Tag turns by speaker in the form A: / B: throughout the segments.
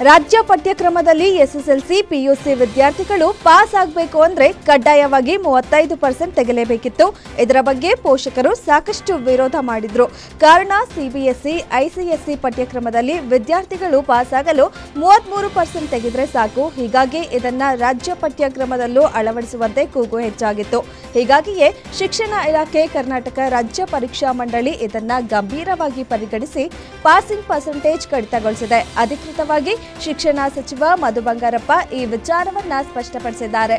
A: ರಾಜ್ಯ ಪಠ್ಯಕ್ರಮದಲ್ಲಿ SSLC, PUC ವಿದ್ಯಾರ್ಥಿಗಳು ಪಾಸ್ ಆಗಬೇಕು ಅಂದ್ರೆ ಕಡ್ಡಾಯವಾಗಿ ಮೂವತ್ತೈದು ಪರ್ಸೆಂಟ್ ತೆಗೆಯಲೇಬೇಕಿತ್ತು. ಇದರ ಬಗ್ಗೆ ಪೋಷಕರು ಸಾಕಷ್ಟು ವಿರೋಧ ಮಾಡಿದ್ರು. ಕಾರಣ ಸಿಬಿಎಸ್ಇ ಐಸಿಎಸ್ಸಿ ಪಠ್ಯಕ್ರಮದಲ್ಲಿ ವಿದ್ಯಾರ್ಥಿಗಳು ಪಾಸ್ ಆಗಲು ಮೂವತ್ಮೂರು ಪರ್ಸೆಂಟ್ ತೆಗೆದ್ರೆ ಸಾಕು. ಹೀಗಾಗಿ ಇದನ್ನ ರಾಜ್ಯ ಪಠ್ಯಕ್ರಮದಲ್ಲೂ ಅಳವಡಿಸುವಂತೆ ಕೂಗು ಹೆಚ್ಚಾಗಿತ್ತು. ಹೀಗಾಗಿಯೇ ಶಿಕ್ಷಣ ಇಲಾಖೆ ಕರ್ನಾಟಕ ರಾಜ್ಯ ಪರೀಕ್ಷಾ ಮಂಡಳಿ ಇದನ್ನ ಗಂಭೀರವಾಗಿ ಪರಿಗಣಿಸಿ ಪಾಸಿಂಗ್ ಪರ್ಸೆಂಟೇಜ್ ಕಡಿತಗೊಳಿಸಿದೆ. ಅಧಿಕೃತವಾಗಿ ಶಿಕ್ಷಣ ಸಚಿವ ಮಧು ಬಂಗಾರಪ್ಪ ಈ ವಿಚಾರವನ್ನ ಸ್ಪಷ್ಟಪಡಿಸಿದ್ದಾರೆ.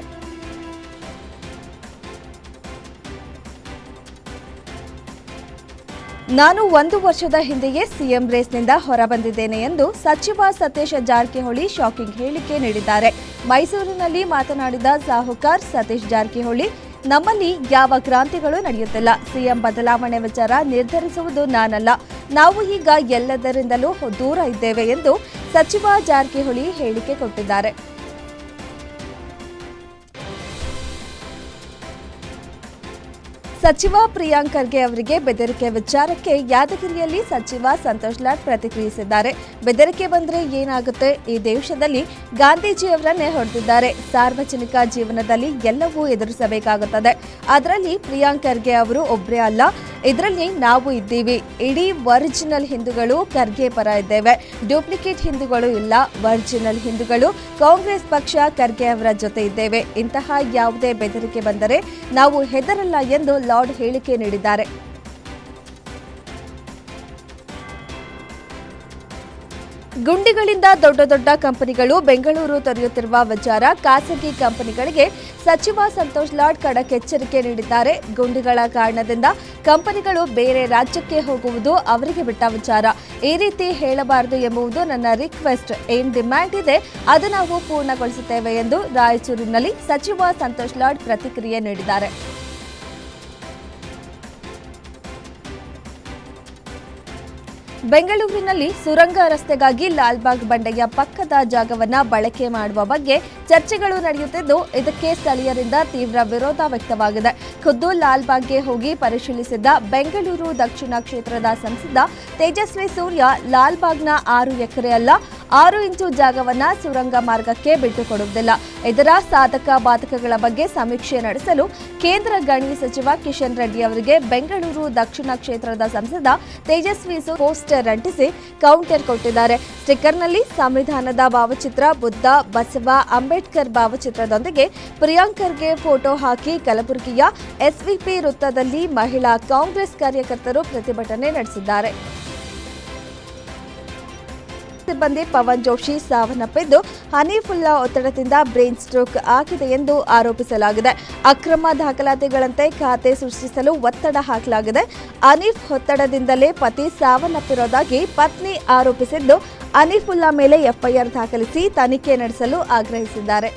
A: ನಾನು ಒಂದು ವರ್ಷದ ಹಿಂದೆಯೇ ಸಿಎಂ ರೇಸ್ನಿಂದ ಹೊರಬಂದಿದ್ದೇನೆ ಎಂದು ಸಚಿವ ಸತೀಶ್ ಜಾರಕಿಹೊಳಿ ಶಾಕಿಂಗ್ ಹೇಳಿಕೆ ನೀಡಿದ್ದಾರೆ. ಮೈಸೂರಿನಲ್ಲಿ ಮಾತನಾಡಿದ ಸಾಹುಕಾರ್ ಸತೀಶ್ ಜಾರಕಿಹೊಳಿ, ನಮ್ಮಲ್ಲಿ ಯಾವ ಕ್ರಾಂತಿಗಳು ನಡೆಯುತ್ತಿಲ್ಲ. ಸಿಎಂ ಬದಲಾವಣೆ ವಿಚಾರ ನಿರ್ಧರಿಸುವುದು ನಾನಲ್ಲ. ನಾವು ಈಗ ಎಲ್ಲದರಿಂದಲೂ ದೂರ ಇದ್ದೇವೆ ಎಂದು ಸಚಿವ ಜಾರಕಿಹೊಳಿ ಹೇಳಿಕೆ ಕೊಟ್ಟಿದ್ದಾರೆ. ಸಚಿವ ಪ್ರಿಯಾಂಕ್ ಖರ್ಗೆ ಅವರಿಗೆ ಬೆದರಿಕೆ ವಿಚಾರಕ್ಕೆ ಯಾದಗಿರಿಯಲ್ಲಿ ಸಚಿವ ಸಂತೋಷ್ ಲಾಡ್ ಪ್ರತಿಕ್ರಿಯಿಸಿದ್ದಾರೆ. ಬೆದರಿಕೆ ಬಂದರೆ ಏನಾಗುತ್ತೆ? ಈ ದೇಶದಲ್ಲಿ ಗಾಂಧೀಜಿಯವರನ್ನೇ ಹೊಡೆದಿದ್ದಾರೆ. ಸಾರ್ವಜನಿಕ ಜೀವನದಲ್ಲಿ ಎಲ್ಲವೂ ಎದುರಿಸಬೇಕಾಗುತ್ತದೆ. ಅದರಲ್ಲಿ ಪ್ರಿಯಾಂಕ್ ಖರ್ಗೆ ಅವರು ಒಬ್ಬರೇ ಅಲ್ಲ. ಇದರಲ್ಲಿ ನಾವು ಇದ್ದೀವಿ. ಇಡೀ ಒರಿಜಿನಲ್ ಹಿಂದೂಗಳು ಖರ್ಗೆ ಪರ ಇದ್ದೇವೆ. ಡೂಪ್ಲಿಕೇಟ್ ಹಿಂದೂಗಳು ಇಲ್ಲ. ಒರಿಜಿನಲ್ ಹಿಂದೂಗಳು ಕಾಂಗ್ರೆಸ್ ಪಕ್ಷ ಖರ್ಗೆ ಅವರ ಜೊತೆ ಇದ್ದೇವೆ. ಇಂತಹ ಯಾವುದೇ ಬೆದರಿಕೆ ಬಂದರೆ ನಾವು ಹೆದರಲ್ಲ ಎಂದು ಲಾರ್ಡ್ ಹೇಳಿಕೆ ನೀಡಿದ್ದಾರೆ. ಗುಂಡಿಗಳಿಂದ ದೊಡ್ಡ ದೊಡ್ಡ ಕಂಪನಿಗಳು ಬೆಂಗಳೂರು ತೊರೆಯುತ್ತಿರುವ ವಿಚಾರ ಖಾಸಗಿ ಕಂಪನಿಗಳಿಗೆ ಸಚಿವ ಸಂತೋಷ್ ಲಾಡ್ ಖಡಕ್ ಎಚ್ಚರಿಕೆ ನೀಡಿದ್ದಾರೆ. ಗುಂಡಿಗಳ ಕಾರಣದಿಂದ ಕಂಪನಿಗಳು ಬೇರೆ ರಾಜ್ಯಕ್ಕೆ ಹೋಗುವುದು ಅವರಿಗೆ ಬಿಟ್ಟ ವಿಚಾರ. ಈ ರೀತಿ ಹೇಳಬಾರದು ಎಂಬುದು ನನ್ನ ರಿಕ್ವೆಸ್ಟ್. ಏನ್ ಡಿಮ್ಯಾಂಡ್ ಇದೆ ಅದು ನಾವು ಪೂರ್ಣಗೊಳಿಸುತ್ತೇವೆ ಎಂದು ರಾಯಚೂರಿನಲ್ಲಿ ಸಚಿವ ಸಂತೋಷ್ ಲಾಡ್ ಪ್ರತಿಕ್ರಿಯೆ ನೀಡಿದ್ದಾರೆ. ಬೆಂಗಳೂರಿನಲ್ಲಿ ಸುರಂಗ ರಸ್ತೆಗಾಗಿ ಲಾಲ್ಬಾಗ್ ಬಂಡೆಯ ಪಕ್ಕದ ಜಾಗವನ್ನ ಬಳಕೆ ಮಾಡುವ ಬಗ್ಗೆ ಚರ್ಚೆಗಳು ನಡೆಯುತ್ತಿದ್ದು, ಇದಕ್ಕೆ ಸ್ಥಳೀಯರಿಂದ ತೀವ್ರ ವಿರೋಧ ವ್ಯಕ್ತವಾಗಿದೆ. ಖುದ್ದು ಲಾಲ್ಬಾಗ್ಗೆ ಹೋಗಿ ಪರಿಶೀಲಿಸಿದ್ದ ಬೆಂಗಳೂರು ದಕ್ಷಿಣ ಕ್ಷೇತ್ರದ ಸಂಸದ ತೇಜಸ್ವಿ ಸೂರ್ಯ, ಲಾಲ್ಬಾಗ್ನ ಆರು ಎಕರೆ ಅಲ್ಲ ಆರು ಇಂಚು ಜಾಗವನ್ನ ಸುರಂಗ ಮಾರ್ಗಕ್ಕೆ ಬಿಟ್ಟುಕೊಡುವುದಿಲ್ಲ ಇದರ ಸಾಧಕ ಬಾಧಕಗಳ ಬಗ್ಗೆ ಸಮೀಕ್ಷೆ ನಡೆಸಲು ಕೇಂದ್ರ ಗಣಿ ಸಚಿವ ಕಿಶನ್ ರೆಡ್ಡಿ ಅವರಿಗೆ ಬೆಂಗಳೂರು ದಕ್ಷಿಣ ಕ್ಷೇತ್ರದ ಸಂಸದ ತೇಜಸ್ವಿ ಪೋಸ್ಟರ್ ಅಂಟಿಸಿ ಕೌಂಟರ್ ಕೊಟ್ಟಿದ್ದಾರೆ. ಸ್ಟಿಕ್ಕರ್ನಲ್ಲಿ ಸಂವಿಧಾನದ ಭಾವಚಿತ್ರ, ಬುದ್ಧ, ಬಸವ, ಅಂಬೇಡ್ಕರ್ ಭಾವಚಿತ್ರದೊಂದಿಗೆ ಪ್ರಿಯಾಂಕರ್ಗೆ ಫೋಟೋ ಹಾಕಿ ಕಲಬುರಗಿಯ ಎಸ್ವಿಪಿ ವೃತ್ತದಲ್ಲಿ ಮಹಿಳಾ ಕಾಂಗ್ರೆಸ್ ಕಾರ್ಯಕರ್ತರು ಪ್ರತಿಭಟನೆ ನಡೆಸಿದ್ದಾರೆ. ಸಿಬ್ಬಂದಿ ಪವನ್ ಜೋಶಿ ಸಾವನ್ನಪ್ಪಿದ್ದು, ಹನೀಫುಲ್ಲಾ ಒತ್ತಡದಿಂದ ಬ್ರೈನ್ ಸ್ಟ್ರೋಕ್ ಆಗಿದೆ ಎಂದು ಆರೋಪಿಸಲಾಗಿದೆ. ಅಕ್ರಮ ದಾಖಲಾತಿಗಳಂತೆ ಖಾತೆ ಸೃಷ್ಟಿಸಲು ಒತ್ತಡ ಹಾಕಲಾಗಿದೆ. ಅನೀಫ್ ಒತ್ತಡದಿಂದಲೇ ಪತಿ ಸಾವನ್ನಪ್ಪಿರೋದಾಗಿ ಪತ್ನಿ ಆರೋಪಿಸಿದ್ದು ಅನೀಫುಲ್ಲಾ ಮೇಲೆ ಎಫ್ಐಆರ್ ದಾಖಲಿಸಿ ತನಿಖೆ ನಡೆಸಲು ಆಗ್ರಹಿಸಿದ್ದಾರೆ.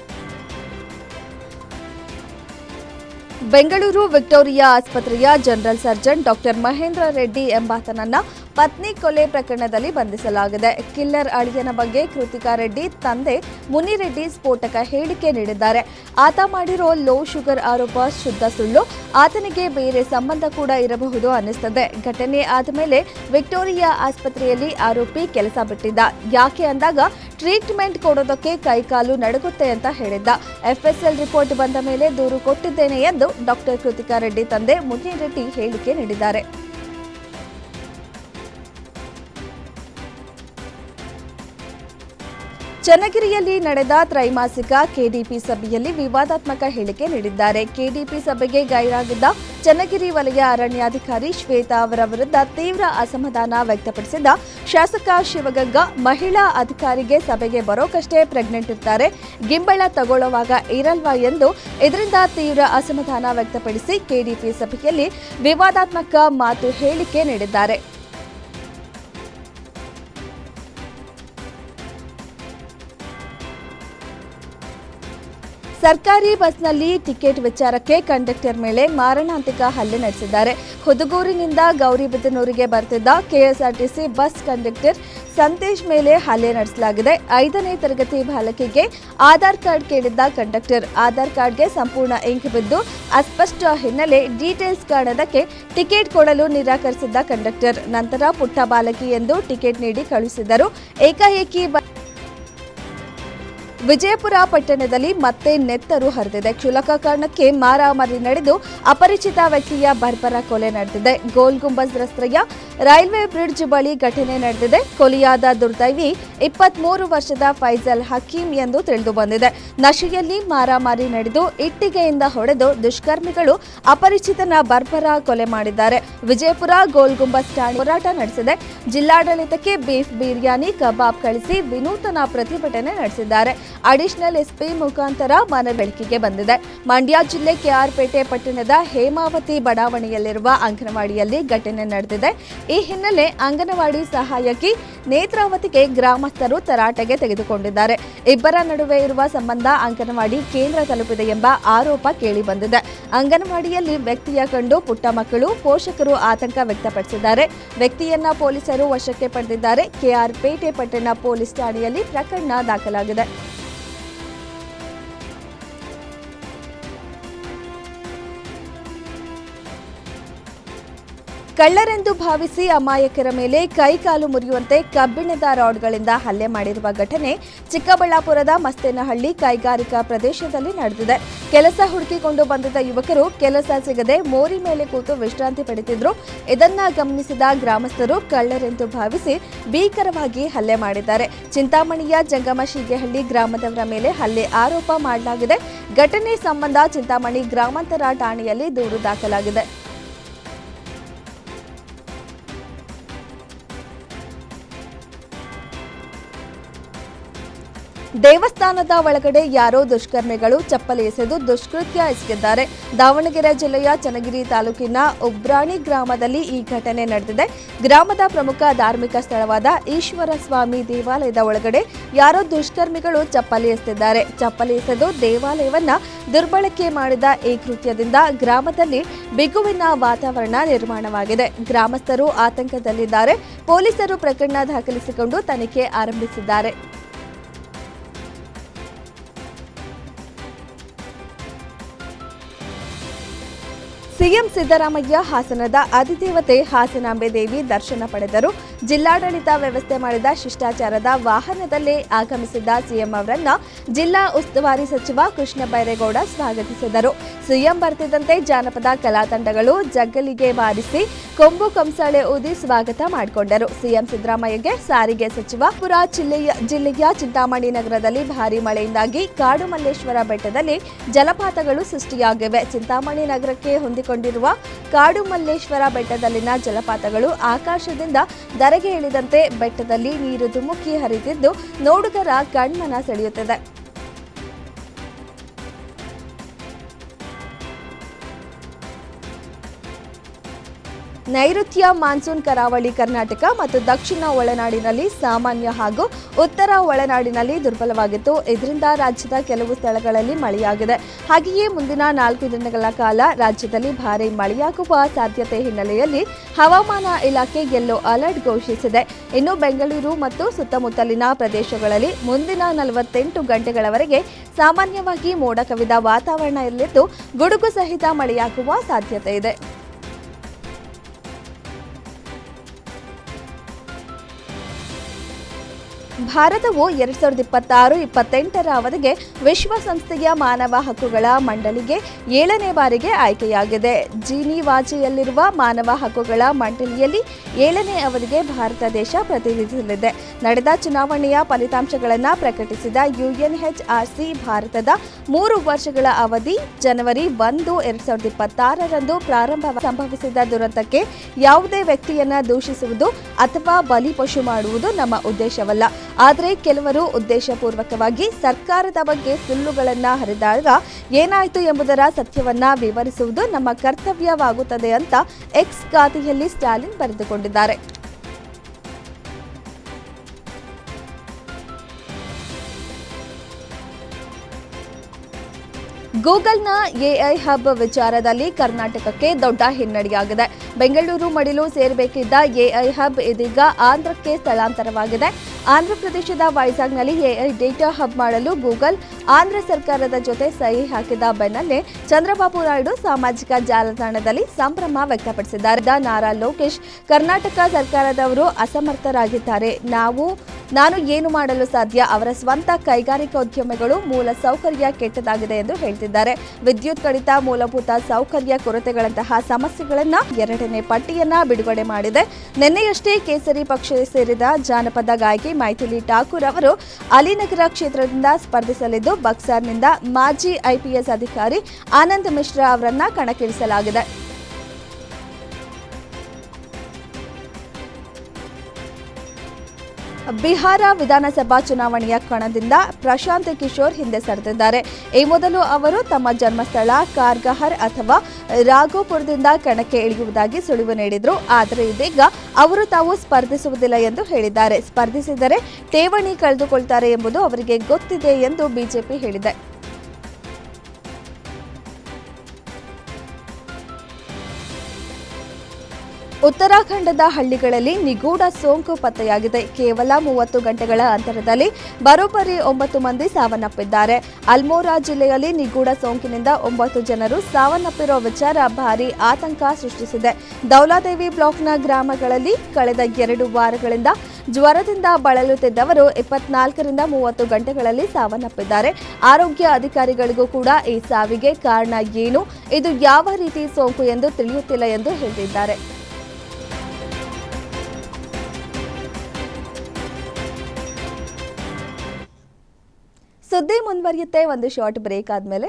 A: ಬೆಂಗಳೂರು ವಿಕ್ಟೋರಿಯಾ ಆಸ್ಪತ್ರೆಯ general surgeon doctor Mahendra Reddy ಎಂಬಾತನನ್ನ ಪತ್ನಿ ಕೊಲೆ ಪ್ರಕರಣದಲ್ಲಿ ಬಂಧಿಸಲಾಗಿದೆ. ಕಿಲ್ಲರ್ ಅಳಿಯನ ಬಗ್ಗೆ ಕೃತಿಕಾ ರೆಡ್ಡಿ ತಂದೆ ಮುನಿರೆಡ್ಡಿ ಸ್ಫೋಟಕ ಹೇಳಿಕೆ ನೀಡಿದ್ದಾರೆ. ಆತ ಮಾಡಿರೋ ಲೋ ಶುಗರ್ ಆರೋಪ ಶುದ್ಧ ಸುಳ್ಳು. ಆತನಿಗೆ ಬೇರೆ ಸಂಬಂಧ ಕೂಡ ಇರಬಹುದು ಅನ್ನಿಸ್ತದೆ. ಘಟನೆ ಆದಮೇಲೆ ವಿಕ್ಟೋರಿಯಾ ಆಸ್ಪತ್ರೆಯಲ್ಲಿ ಆರೋಪಿ ಕೆಲಸ ಬಿಟ್ಟಿದ್ದ. ಯಾಕೆ ಅಂದಾಗ ಟ್ರೀಟ್ಮೆಂಟ್ ಕೊಡೋದಕ್ಕೆ ಕೈಕಾಲು ನಡುಗುತ್ತೆ ಅಂತ ಹೇಳಿದ್ದ. ಎಫ್ಎಸ್ಎಲ್ ರಿಪೋರ್ಟ್ ಬಂದ ಮೇಲೆ ದೂರು ಕೊಟ್ಟಿದ್ದೇನೆ ಎಂದು ಡಾಕ್ಟರ್ ಕೃತಿಕಾ ರೆಡ್ಡಿ ತಂದೆ ಮುನಿರೆಡ್ಡಿ ಹೇಳಿಕೆ ನೀಡಿದ್ದಾರೆ. ಚನ್ನಗಿರಿಯಲ್ಲಿ ನಡೆದ ತ್ರೈಮಾಸಿಕ ಕೆಡಿಪಿ ಸಭೆಯಲ್ಲಿ ವಿವಾದಾತ್ಮಕ ಹೇಳಿಕೆ ನೀಡಿದ್ದಾರೆ. ಕೆಡಿಪಿ ಸಭೆಗೆ ಗೈರಾಗಿದ್ದ ಚನ್ನಗಿರಿ ವಲಯ ಅರಣ್ಯಾಧಿಕಾರಿ ಶ್ವೇತಾ ಅವರ ವಿರುದ್ಧ ತೀವ್ರ ಅಸಮಾಧಾನ ವ್ಯಕ್ತಪಡಿಸಿದ ಶಾಸಕ ಶಿವಗಂಗಾ ಮಹಿಳಾ ಅಧಿಕಾರಿಗೆ ಸಭೆಗೆ ಬರೋಕಷ್ಟೇ ಪ್ರೆಗ್ನೆಂಟ್ ಇರ್ತಾರೆ. ಗಿಂಬಳ ತಗೊಳ್ಳುವಾಗ ಇರಲ್ವಾ ಎಂದು ಇದರಿಂದ ತೀವ್ರ ಅಸಮಾಧಾನ ವ್ಯಕ್ತಪಡಿಸಿ ಕೆಡಿಪಿ ಸಭೆಯಲ್ಲಿ ವಿವಾದಾತ್ಮಕ ಮಾತು ಹೇಳಿಕೆ ನೀಡಿದ್ದಾರೆ. ಸರ್ಕಾರಿ ಬಸ್ನಲ್ಲಿ ಟಿಕೆಟ್ ವಿಚಾರಕ್ಕೆ ಕಂಡಕ್ಟರ್ ಮೇಲೆ ಮಾರಣಾಂತಿಕ ಹಲ್ಲೆ ನಡೆಸಿದ್ದಾರೆ. ಹುದುಗೂರಿನಿಂದ ಗೌರಿಬಿದನೂರಿಗೆ ಬರ್ತಿದ್ದ ಕೆಎಸ್ಆರ್ಟಿಸಿ ಬಸ್ ಕಂಡಕ್ಟರ್ ಸಂತೇಶ್ ಮೇಲೆ ಹಲ್ಲೆ ನಡೆಸಲಾಗಿದೆ. ಐದನೇ ತರಗತಿ ಬಾಲಕಿಗೆ ಆಧಾರ್ ಕಾರ್ಡ್ ಕೇಳಿದ್ದ ಕಂಡಕ್ಟರ್. ಆಧಾರ್ ಕಾರ್ಡ್ಗೆ ಸಂಪೂರ್ಣ ಇಂಕ್ ಬಿದ್ದು ಅಸ್ಪಷ್ಟ ಹಿನ್ನೆಲೆ ಡೀಟೇಲ್ಸ್ ಕಾಣದಕ್ಕೆ ಟಿಕೆಟ್ ಕೊಡಲು ನಿರಾಕರಿಸಿದ್ದ ಕಂಡಕ್ಟರ್. ನಂತರ ಪುಟ್ಟ ಬಾಲಕಿ ಎಂದು ಟಿಕೆಟ್ ನೀಡಿ ಕಳುಹಿಸಿದರು ಏಕಾಏಕಿ ವಿಜಯಪುರ ಪಟ್ಟಣದಲ್ಲಿ ಮತ್ತೆ ನೆತ್ತರು ಹರಿದಿದೆ. ಕ್ಷುಲಕ ಕಾರಣಕ್ಕೆ ಮಾರಾಮಾರಿ ನಡೆದು ಅಪರಿಚಿತ ವ್ಯಕ್ತಿಯ ಬರ್ಬರ ಕೊಲೆ ನಡೆದಿದೆ. ಗೋಲ್ ಗುಂಬಜ್ ರಸ್ತೆಯ ರೈಲ್ವೆ ಬ್ರಿಡ್ಜ್ ಬಳಿ ಘಟನೆ ನಡೆದಿದೆ. ಕೊಲೆಯಾದ ದುರ್ದೈವಿ ಇಪ್ಪತ್ಮೂರು ವರ್ಷದ ಫೈಜಲ್ ಹಕೀಂ ಎಂದು ತಿಳಿದು ಬಂದಿದೆ. ನಶೆಯಲ್ಲಿ ಮಾರಾಮಾರಿ ನಡೆದು ಇಟ್ಟಿಗೆಯಿಂದ ಹೊಡೆದು ದುಷ್ಕರ್ಮಿಗಳು ಅಪರಿಚಿತನ ಬರ್ಬರ ಕೊಲೆ ಮಾಡಿದ್ದಾರೆ. ವಿಜಯಪುರ ಗೋಲ್ ಗುಂಬಜ್ ಠಾಣೆ ಹೋರಾಟ ನಡೆಸಿದೆ. ಜಿಲ್ಲಾಡಳಿತಕ್ಕೆ ಬೀಫ್ ಬಿರಿಯಾನಿ, ಕಬಾಬ್ ಕಳಿಸಿ ವಿನೂತನ ಪ್ರತಿಭಟನೆ ನಡೆಸಿದ್ದಾರೆ. ಅಡಿಷನಲ್ ಎಸ್ಪಿ ಮುಖಾಂತರ ಮನ ಬಂದಿದೆ. ಮಂಡ್ಯ ಜಿಲ್ಲೆ ಕೆಆರ್ಪೇಟೆ ಪಟ್ಟಣದ ಹೇಮಾವತಿ ಬಡಾವಣೆಯಲ್ಲಿರುವ ಅಂಗನವಾಡಿಯಲ್ಲಿ ಘಟನೆ ನಡೆದಿದೆ. ಈ ಹಿನ್ನೆಲೆ ಅಂಗನವಾಡಿ ಸಹಾಯಕಿ ನೇತ್ರಾವತಿಗೆ ಗ್ರಾಮಸ್ಥರು ತರಾಟೆಗೆ ತೆಗೆದುಕೊಂಡಿದ್ದಾರೆ. ಇಬ್ಬರ ನಡುವೆ ಇರುವ ಸಂಬಂಧ ಅಂಗನವಾಡಿ ಕೇಂದ್ರ ತಲುಪಿದೆ ಎಂಬ ಆರೋಪ ಕೇಳಿಬಂದಿದೆ. ಅಂಗನವಾಡಿಯಲ್ಲಿ ವ್ಯಕ್ತಿಯ ಕಂಡು ಪುಟ್ಟ ಮಕ್ಕಳು, ಪೋಷಕರು ಆತಂಕ ವ್ಯಕ್ತಪಡಿಸಿದ್ದಾರೆ. ವ್ಯಕ್ತಿಯನ್ನ ಪೊಲೀಸರು ವಶಕ್ಕೆ ಪಡೆದಿದ್ದಾರೆ. ಕೆಆರ್ಪೇಟೆ ಪಟ್ಟಣ ಪೊಲೀಸ್ ಠಾಣೆಯಲ್ಲಿ ಪ್ರಕರಣ ದಾಖಲಾಗಿದೆ. ಕಳ್ಳರೆಂದು ಭಾವಿಸಿ ಅಮಾಯಕರ ಮೇಲೆ ಕೈಕಾಲು ಮುರಿಯುವಂತೆ ಕಬ್ಬಿಣದ ರಾಡ್ಗಳಿಂದ ಹಲ್ಲೆ ಮಾಡಿರುವ ಘಟನೆ ಚಿಕ್ಕಬಳ್ಳಾಪುರದ ಮಸ್ತೇನಹಳ್ಳಿ ಕೈಗಾರಿಕಾ ಪ್ರದೇಶದಲ್ಲಿ ನಡೆದಿದೆ. ಕೆಲಸ ಹುಡುಕಿಕೊಂಡು ಬಂದಿದ್ದ ಯುವಕರು ಕೆಲಸ ಸಿಗದೆ ಮೋರಿ ಮೇಲೆ ಕೂತು ವಿಶ್ರಾಂತಿ ಪಡೆದಿದ್ರು. ಇದನ್ನ ಗಮನಿಸಿದ ಗ್ರಾಮಸ್ಥರು ಕಳ್ಳರೆಂದು ಭಾವಿಸಿ ಭೀಕರವಾಗಿ ಹಲ್ಲೆ ಮಾಡಿದ್ದಾರೆ. ಚಿಂತಾಮಣಿಯ ಜಂಗಮ ಶೀಗೆಹಳ್ಳಿ ಗ್ರಾಮದವರ ಮೇಲೆ ಹಲ್ಲೆ ಆರೋಪ ಮಾಡಲಾಗಿದೆ. ಘಟನೆ ಸಂಬಂಧ ಚಿಂತಾಮಣಿ ಗ್ರಾಮಾಂತರ ಠಾಣೆಯಲ್ಲಿ ದೂರು ದಾಖಲಾಗಿದೆ. ದೇವಸ್ಥಾನದ ಒಳಗಡೆ ಯಾರೋ ದುಷ್ಕರ್ಮಿಗಳು ಚಪ್ಪಲಿ ಎಸೆದು ದುಷ್ಕೃತ್ಯ ಎಸಗಿದ್ದಾರೆ. ದಾವಣಗೆರೆ ಜಿಲ್ಲೆಯ ಚನ್ನಗಿರಿ ತಾಲೂಕಿನ ಉಬ್ರಾಣಿ ಗ್ರಾಮದಲ್ಲಿ ಈ ಘಟನೆ ನಡೆದಿದೆ. ಗ್ರಾಮದ ಪ್ರಮುಖ ಧಾರ್ಮಿಕ ಸ್ಥಳವಾದ ಈಶ್ವರ ಸ್ವಾಮಿ ದೇವಾಲಯದ ಒಳಗಡೆ ಯಾರೋ ದುಷ್ಕರ್ಮಿಗಳು ಚಪ್ಪಲಿ ಎಸೆದಿದ್ದಾರೆ. ಚಪ್ಪಲಿ ಎಸೆದು ದೇವಾಲಯವನ್ನ ದುರ್ಬಳಕೆ ಮಾಡಿದ ಈ ಕೃತ್ಯದಿಂದ ಗ್ರಾಮದಲ್ಲಿ ಬಿಗುವಿನ ವಾತಾವರಣ ನಿರ್ಮಾಣವಾಗಿದೆ. ಗ್ರಾಮಸ್ಥರು ಆತಂಕದಲ್ಲಿದ್ದಾರೆ. ಪೊಲೀಸರು ಪ್ರಕರಣ ದಾಖಲಿಸಿಕೊಂಡು ತನಿಖೆ ಆರಂಭಿಸಿದ್ದಾರೆ. ಸಿಎಂ ಸಿದ್ದರಾಮಯ್ಯ ಹಾಸನದ ಅಧಿದೇವತೆ ಹಾಸನಾಂಬೆ ದೇವಿ ದರ್ಶನ ಪಡೆದರು. ಜಿಲ್ಲಾಡಳಿತ ವ್ಯವಸ್ಥೆ ಮಾಡಿದ ಶಿಷ್ಟಾಚಾರದ ವಾಹನದಲ್ಲೇ ಆಗಮಿಸಿದ್ದ ಸಿಎಂ ಅವರನ್ನ ಜಿಲ್ಲಾ ಉಸ್ತುವಾರಿ ಸಚಿವ ಕೃಷ್ಣ ಬೈರೇಗೌಡ ಸ್ವಾಗತಿಸಿದರು. ಸಿಎಂ ಬರ್ತಿದ್ದಂತೆ ಜಾನಪದ ಕಲಾತಂಡಗಳು ಜಗ್ಗಲಿಗೆ ಬಾರಿಸಿ ಕೊಂಬು ಕಂಸಾಳೆ ಊದಿ ಸ್ವಾಗತ ಮಾಡಿಕೊಂಡರು. ಸಿಎಂ ಸಿದ್ದರಾಮಯ್ಯಗೆ ಸಾರಿಗೆ ಸಚಿವ ಪುರ ಜಿಲ್ಲೆಯ ಜಿಲ್ಲೆಯ ಚಿಂತಾಮಣಿ ನಗರದಲ್ಲಿ ಭಾರಿ ಮಳೆಯಿಂದಾಗಿ ಕಾಡು ಮಲ್ಲೇಶ್ವರ ಬೆಟ್ಟದಲ್ಲಿ ಜಲಪಾತಗಳು ಸೃಷ್ಟಿಯಾಗಿವೆ. ಚಿಂತಾಮಣಿ ನಗರಕ್ಕೆ ಹೊಂದಿಕೊಂಡಿರುವ ಕಾಡು ಮಲ್ಲೇಶ್ವರ ಬೆಟ್ಟದಲ್ಲಿನ ಜಲಪಾತಗಳು ಆಕಾಶದಿಂದ ಧರೆಗೆ ಇಳಿದಂತೆ ಬೆಟ್ಟದಲ್ಲಿ ನೀರು ಧುಮುಕಿ ಹರಿದಿದ್ದು ನೋಡುಗರ ಕಣ್ಮನ ಸೆಳೆಯುತ್ತಿದೆ. ನೈಋತ್ಯ ಮಾನ್ಸೂನ್ ಕರಾವಳಿ ಕರ್ನಾಟಕ ಮತ್ತು ದಕ್ಷಿಣ ಒಳನಾಡಿನಲ್ಲಿ ಸಾಮಾನ್ಯ ಹಾಗೂ ಉತ್ತರ ಒಳನಾಡಿನಲ್ಲಿ ದುರ್ಬಲವಾಗಿತ್ತು. ಇದರಿಂದ ರಾಜ್ಯದ ಕೆಲವು ಸ್ಥಳಗಳಲ್ಲಿ ಮಳೆಯಾಗಿದೆ. ಹಾಗೆಯೇ ಮುಂದಿನ ನಾಲ್ಕು ದಿನಗಳ ಕಾಲ ರಾಜ್ಯದಲ್ಲಿ ಭಾರೀ ಮಳೆಯಾಗುವ ಸಾಧ್ಯತೆ ಹಿನ್ನೆಲೆಯಲ್ಲಿ ಹವಾಮಾನ ಇಲಾಖೆ ಯೆಲ್ಲೋ ಅಲರ್ಟ್ ಘೋಷಿಸಿದೆ. ಇನ್ನು ಬೆಂಗಳೂರು ಮತ್ತು ಸುತ್ತಮುತ್ತಲಿನ ಪ್ರದೇಶಗಳಲ್ಲಿ ಮುಂದಿನ ನಲವತ್ತೆಂಟು ಗಂಟೆಗಳವರೆಗೆ ಸಾಮಾನ್ಯವಾಗಿ ಮೋಡ ಕವಿದ ವಾತಾವರಣ ಇರಲಿದ್ದು ಗುಡುಗು ಸಹಿತ ಮಳೆಯಾಗುವ ಸಾಧ್ಯತೆ ಇದೆ. ಭಾರತವು ಎರಡ್ ಸಾವಿರದ ಇಪ್ಪತ್ತಾರು, ಇಪ್ಪತ್ತೆಂಟರ ಅವಧಿಗೆ ವಿಶ್ವಸಂಸ್ಥೆಯ ಮಾನವ ಹಕ್ಕುಗಳ ಮಂಡಳಿಗೆ ಏಳನೇ ಬಾರಿಗೆ ಆಯ್ಕೆಯಾಗಿದೆ. ಜೀನಿವಾಜಿಯಲ್ಲಿರುವ ಮಾನವ ಹಕ್ಕುಗಳ ಮಂಡಳಿಯಲ್ಲಿ ಏಳನೇ ಅವಧಿಗೆ ಭಾರತ ದೇಶ ಪ್ರತಿನಿಧಿಸಲಿದೆ. ನಡೆದ ಚುನಾವಣೆಯ ಫಲಿತಾಂಶಗಳನ್ನು ಪ್ರಕಟಿಸಿದ ಯುಎನ್ಎಚ್ಆರ್ಸಿ ಭಾರತದ ಮೂರು ವರ್ಷಗಳ ಅವಧಿ ಜನವರಿ ಒಂದು, ಎರಡ್ ಸಾವಿರದ ಇಪ್ಪತ್ತಾರರಂದು ಪ್ರಾರಂಭ ಸಂಭವಿಸಿದ ದುರಂತಕ್ಕೆ ಯಾವುದೇ ವ್ಯಕ್ತಿಯನ್ನ ದೂಷಿಸುವುದು ಅಥವಾ ಬಲಿಪಶು ಮಾಡುವುದು ನಮ್ಮ ಉದ್ದೇಶವಲ್ಲ. ಆದರೆ ಕೆಲವರು ಉದ್ದೇಶಪೂರ್ವಕವಾಗಿ ಸರ್ಕಾರದ ಬಗ್ಗೆ ಸುಳ್ಳುಗಳನ್ನ ಹರಿದಾಗ ಏನಾಯಿತು ಎಂಬುದರ ಸತ್ಯವನ್ನ ವಿವರಿಸುವುದು ನಮ್ಮ ಕರ್ತವ್ಯವಾಗುತ್ತದೆ ಅಂತ ಎಕ್ಸ್ ಖಾತೆಯಲ್ಲಿ ಸ್ಟಾಲಿನ್ ಬರೆದುಕೊಂಡಿದ್ದಾರೆ. ಗೂಗಲ್ನ ಎಐ ಹಬ್ ವಿಚಾರದಲ್ಲಿ ಕರ್ನಾಟಕಕ್ಕೆ ದೊಡ್ಡ ಹಿನ್ನಡೆಯಾಗಿದೆ. ಬೆಂಗಳೂರು ಮಡಿಲು ಸೇರಬೇಕಿದ್ದ ಎಐ ಹಬ್ ಇದೀಗ ಆಂಧ್ರಕ್ಕೆ ಸ್ಥಳಾಂತರವಾಗಿದೆ. ಆಂಧ್ರಪ್ರದೇಶದ ವೈಜಾಗ್ನಲ್ಲಿ ಎಐ ಡೇಟಾ ಹಬ್ ಮಾಡಲು ಗೂಗಲ್, ಆಂಧ್ರ ಸರ್ಕಾರದ ಜೊತೆ ಸಹಿ ಹಾಕಿದ ಬೆನ್ನಲ್ಲೇ ಚಂದ್ರಬಾಬು ನಾಯ್ಡು ಸಾಮಾಜಿಕ ಜಾಲತಾಣದಲ್ಲಿ ಸಂಭ್ರಮ ವ್ಯಕ್ತಪಡಿಸಿದ್ದಾರೆ. ನಾರಾ ಲೋಕೇಶ್, ಕರ್ನಾಟಕ ಸರ್ಕಾರದವರು ಅಸಮರ್ಥರಾಗಿದ್ದಾರೆ. ನಾವು ನಾನು ಏನು ಮಾಡಲು ಸಾಧ್ಯ? ಅವರ ಸ್ವಂತ ಕೈಗಾರಿಕಾ ಉದ್ಯಮಗಳು ಮೂಲ ಸೌಕರ್ಯ ಕೆಟ್ಟದಾಗಿದೆ ಎಂದು ಹೇಳ್ತಿದ್ದಾರೆ. ವಿದ್ಯುತ್ ಕಡಿತ, ಮೂಲಭೂತ ಸೌಕರ್ಯ ಕೊರತೆಗಳಂತಹ ಸಮಸ್ಯೆಗಳನ್ನ ಎರಡನೇ ಪಟ್ಟಿಯನ್ನ ಬಿಡುಗಡೆ ಮಾಡಿದೆ. ನಿನ್ನೆಯಷ್ಟೇ ಕೇಸರಿ ಪಕ್ಷ ಸೇರಿದ ಜಾನಪದ ಗಾಯಕಿ ಮೈಥಿಲಿ ಠಾಕೂರ್ ಅವರು ಅಲಿನಗರ ಕ್ಷೇತ್ರದಿಂದ ಸ್ಪರ್ಧಿಸಲಿದ್ದು, ಬಕ್ಸಾರ್ನಿಂದ ಮಾಜಿ ಐಪಿಎಸ್ ಅಧಿಕಾರಿ ಆನಂದ್ ಮಿಶ್ರಾ ಅವರನ್ನ ಕಣಕ್ಕಿಳಿಸಲಾಗಿದೆ. ಬಿಹಾರ ವಿಧಾನಸಭಾ ಚುನಾವಣೆಯ ಕಣದಿಂದ ಪ್ರಶಾಂತ್ ಕಿಶೋರ್ ಹಿಂದೆ ಸರಿದಿದ್ದಾರೆ. ಈ ಮೊದಲು ಅವರು ತಮ್ಮ ಜನ್ಮಸ್ಥಳ ಕಾರ್ಗಹರ್ ಅಥವಾ ರಾಘೋಪುರದಿಂದ ಕಣಕ್ಕೆ ಇಳಿಯುವುದಾಗಿ ಸುಳಿವು ನೀಡಿದ್ರು. ಆದರೆ ಇದೀಗ ಅವರು ತಾವು ಸ್ಪರ್ಧಿಸುವುದಿಲ್ಲ ಎಂದು ಹೇಳಿದ್ದಾರೆ. ಸ್ಪರ್ಧಿಸಿದರೆ ಠೇವಣಿ ಕಳೆದುಕೊಳ್ತಾರೆ ಎಂಬುದು ಅವರಿಗೆ ಗೊತ್ತಿದೆ ಎಂದು ಬಿಜೆಪಿ ಹೇಳಿದೆ. ಉತ್ತರಾಖಂಡದ ಹಳ್ಳಿಗಳಲ್ಲಿ ನಿಗೂಢ ಸೋಂಕು ಪತ್ತೆಯಾಗಿದೆ. ಕೇವಲ ಮೂವತ್ತು ಗಂಟೆಗಳ ಅಂತರದಲ್ಲಿ ಬರೋಬ್ಬರಿ ಒಂಬತ್ತು ಮಂದಿ ಸಾವನ್ನಪ್ಪಿದ್ದಾರೆ. ಅಲ್ಮೋರಾ ಜಿಲ್ಲೆಯಲ್ಲಿ ನಿಗೂಢ ಸೋಂಕಿನಿಂದ ಒಂಬತ್ತು ಜನರು ಸಾವನ್ನಪ್ಪಿರುವ ವಿಚಾರ ಭಾರಿ ಆತಂಕ ಸೃಷ್ಟಿಸಿದೆ. ದೌಲಾದೇವಿ ಬ್ಲಾಕ್ನ ಗ್ರಾಮಗಳಲ್ಲಿ ಕಳೆದ ಎರಡು ವಾರಗಳಿಂದ ಜ್ವರದಿಂದ ಬಳಲುತ್ತಿದ್ದವರು ಇಪ್ಪತ್ನಾಲ್ಕರಿಂದ ಮೂವತ್ತು ಗಂಟೆಗಳಲ್ಲಿ ಸಾವನ್ನಪ್ಪಿದ್ದಾರೆ. ಆರೋಗ್ಯ ಅಧಿಕಾರಿಗಳಿಗೂ ಕೂಡ ಈ ಸಾವಿಗೆ ಕಾರಣ ಏನು? ಇದು ಯಾವ ರೀತಿ ಸೋಂಕು ಎಂದು ತಿಳಿಯುತ್ತಿಲ್ಲ ಎಂದು ಹೇಳಿದ್ದಾರೆ. ಸುದ್ದಿ ಮುಂದುವರಿಯುತ್ತೆ ಒಂದು ಶಾರ್ಟ್ ಬ್ರೇಕ್ ಆದಮೇಲೆ.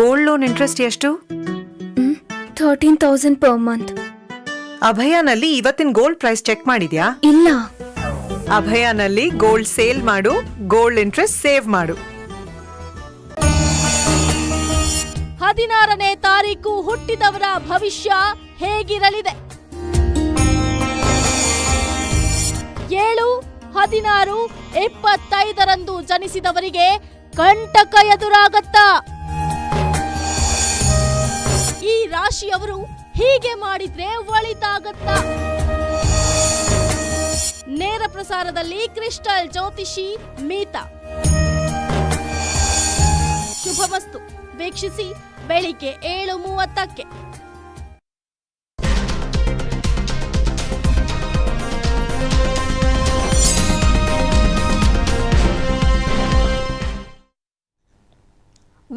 B: gold loan interest ಎಷ್ಟು?
C: ಥರ್ಟೀನ್ ತೌಸಂಡ್ ಪರ್ ಮಂತ್
B: ಅಭಯನಲ್ಲಿ ಇವತ್ತಿನ ಗೋಲ್ಡ್ ಪ್ರೈಸ್ ಚೆಕ್ ಮಾಡಿದ್ಯಾ?
C: ಇಲ್ಲ.
B: ಅಭಯನಲ್ಲಿ ಗೋಲ್ಡ್ ಸೇಲ್ ಮಾಡು ಗೋಲ್ಡ್ ಇಂಟ್ರೆಸ್ಟ್ ಸೇವ್ ಮಾಡು.
D: ಹದಿನಾರನೇ ತಾರೀಕು ಹುಟ್ಟಿದವರ ಭವಿಷ್ಯ ಹೇಗಿರಲಿದೆ? ಏಳು ಹದಿನಾರು ಇಪ್ಪತ್ತೈದರಂದು ಜನಿಸಿದವರಿಗೆ ಕಂಟಕ ಎದುರಾಗತ್ತಾ? ಈ ರಾಶಿಯವರು ಹೀಗೆ ಮಾಡಿದ್ರೆ ಒಳಿತಾಗತ್ತ? ನೇರ ಪ್ರಸಾರದಲ್ಲಿ ಕ್ರಿಸ್ಟಲ್ ಜ್ಯೋತಿಷಿ ಮೀತಾ. ಶುಭವಸ್ತು. ವೀಕ್ಷಿಸಿ, ಬೆಳಿಗ್ಗೆ ಏಳು ಮೂವತ್ತಕ್ಕೆ.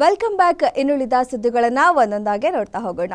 A: ವೆಲ್ಕಮ್ ಬ್ಯಾಕ್ ಇನ್ನುಳಿದ ಸುದ್ದಿಗಳನ್ನ ಒಂದೊಂದಾಗೆ ನೋಡ್ತಾ ಹೋಗೋಣ.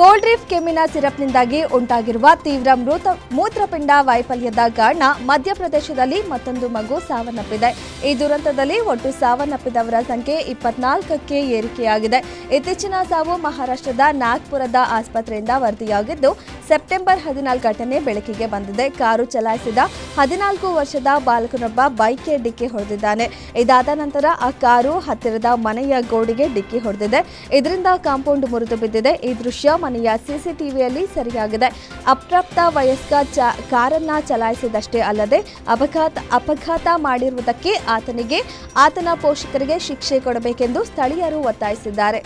A: ಕೋಲ್ಡ್ ಕೆಮಿನಾ ಕೆಮ್ಮಿನ ಸಿರಪ್ನಿಂದಾಗಿ ಉಂಟಾಗಿರುವ ತೀವ್ರ ಮೃತ ಮೂತ್ರಪಿಂಡ ವೈಫಲ್ಯದ ಕಾರಣ ಮಧ್ಯಪ್ರದೇಶದಲ್ಲಿ ಮತ್ತೊಂದು ಮಗು ಸಾವನ್ನಪ್ಪಿದೆ. ಈ ದುರಂತದಲ್ಲಿ ಒಟ್ಟು ಸಾವನ್ನಪ್ಪಿದವರ ಸಂಖ್ಯೆ ಇಪ್ಪತ್ನಾಲ್ಕಕ್ಕೆ ಏರಿಕೆಯಾಗಿದೆ. ಇತ್ತೀಚಿನ ಸಾವು ಮಹಾರಾಷ್ಟ್ರದ ನಾಗ್ಪುರದ ಆಸ್ಪತ್ರೆಯಿಂದ ವರದಿಯಾಗಿದ್ದು, ಸೆಪ್ಟೆಂಬರ್ ಹದಿನಾಲ್ಕು ಘಟನೆ ಬೆಳಕಿಗೆ ಬಂದಿದೆ. ಕಾರು ಚಲಾಯಿಸಿದ ಹದಿನಾಲ್ಕು ವರ್ಷದ ಬಾಲಕನೊಬ್ಬ ಬೈಕ್ಗೆ ಡಿಕ್ಕಿ ಹೊಡೆದಿದ್ದಾನೆ. ಇದಾದ ನಂತರ ಆ ಕಾರು ಹತ್ತಿರದ ಮನೆಯ ಗೋಡೆಗೆ ಡಿಕ್ಕಿ ಹೊಡೆದಿದೆ. ಇದರಿಂದ ಕಾಂಪೌಂಡ್ ಮುರಿದು ಬಿದ್ದಿದೆ. ಈ ದೃಶ್ಯ ಮನೆಯ ಸಿಸಿಟಿವಿಯಲ್ಲಿ ಸರಿಯಾಗಿದೆ. ಅಪ್ರಾಪ್ತ ವಯಸ್ಕ ಚ ಕಾರನ್ನ ಚಲಾಯಿಸಿದಷ್ಟೇ ಅಲ್ಲದೆ ಅಪಘಾತ ಅಪಘಾತ ಮಾಡಿರುವುದಕ್ಕೆ ಆತನಿಗೆ, ಆತನ ಪೋಷಕರಿಗೆ ಶಿಕ್ಷೆ ಕೊಡಬೇಕೆಂದು ಸ್ಥಳೀಯರು ಒತ್ತಾಯಿಸಿದ್ದಾರೆ.